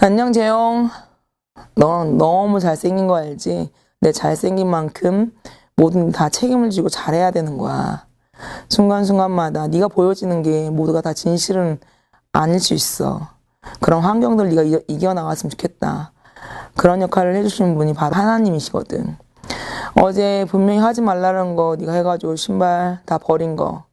안녕 재영. 넌 너무 잘생긴 거 알지? 내 잘생긴 만큼 뭐든 다 책임을 지고 잘해야 되는 거야. 순간순간마다 네가 보여지는 게 모두가 다 진실은 아닐 수 있어. 그런 환경들 네가 이- 이겨나갔으면 좋겠다. 그런 역할을 해주시는 분이 바로 하나님이시거든. 어제 분명히 하지 말라는 거 네가 해가지고 신발 다 버린 거.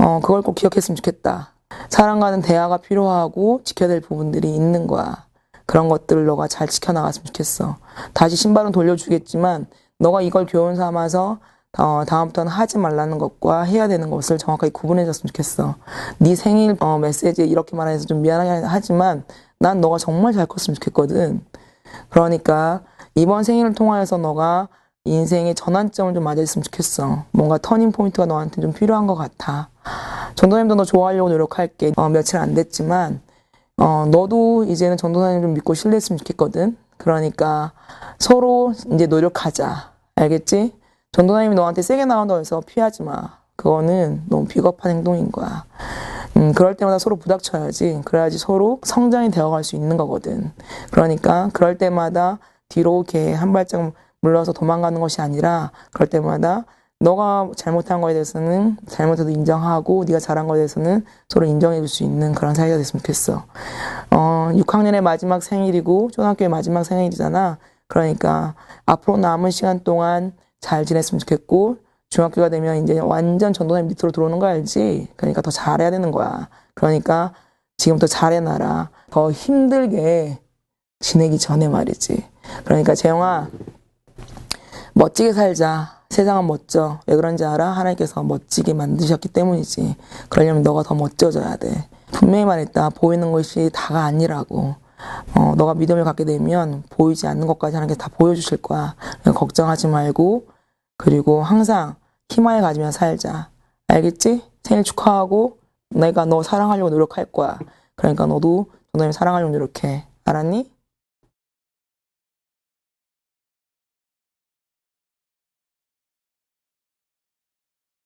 어 그걸 꼭 기억했으면 좋겠다. 사랑과는 대화가 필요하고 지켜야 될 부분들이 있는 거야. 그런 것들을 너가 잘 지켜나갔으면 좋겠어. 다시 신발은 돌려주겠지만 너가 이걸 교훈 삼아서 어, 다음부터는 하지 말라는 것과 해야 되는 것을 정확하게 구분해줬으면 좋겠어. 네 생일 어, 메시지에 이렇게 말해서 좀 미안하게 하지만 난 너가 정말 잘 컸으면 좋겠거든. 그러니까 이번 생일을 통하여서 너가 인생의 전환점을 좀 맞이했으면 좋겠어. 뭔가 터닝 포인트가 너한테 좀 필요한 것 같아. 전도사님도 너 좋아하려고 노력할게. 어, 며칠 안 됐지만, 어, 너도 이제는 전도사님 좀 믿고 신뢰했으면 좋겠거든. 그러니까 서로 이제 노력하자. 알겠지? 전도사님이 너한테 세게 나온다고 해서 피하지 마. 그거는 너무 비겁한 행동인 거야. 음, 그럴 때마다 서로 부닥쳐야지. 그래야지 서로 성장이 되어갈 수 있는 거거든. 그러니까 그럴 때마다 뒤로 이렇게 한 발짝 물러서 도망가는 것이 아니라 그럴 때마다 너가 잘못한 거에 대해서는 잘못해도 인정하고 네가 잘한 거에 대해서는 서로 인정해 줄 수 있는 그런 사이가 됐으면 좋겠어. 어, 6학년의 마지막 생일이고 초등학교의 마지막 생일이잖아. 그러니까 앞으로 남은 시간 동안 잘 지냈으면 좋겠고 중학교가 되면 이제 완전 전도사님 밑으로 들어오는 거 알지? 그러니까 더 잘해야 되는 거야. 그러니까 지금부터 잘해놔라. 더 힘들게 지내기 전에 말이지. 그러니까 재영아 멋지게 살자. 세상은 멋져. 왜 그런지 알아? 하나님께서 멋지게 만드셨기 때문이지. 그러려면 너가 더 멋져져야 돼. 분명히 말했다. 보이는 것이 다가 아니라고. 어, 너가 믿음을 갖게 되면 보이지 않는 것까지 하나님께서 다 보여주실 거야. 걱정하지 말고 그리고 항상 희망을 가지며 살자. 알겠지? 생일 축하하고 내가 너 사랑하려고 노력할 거야. 그러니까 너도 너님 사랑하려고 노력해. 알았니?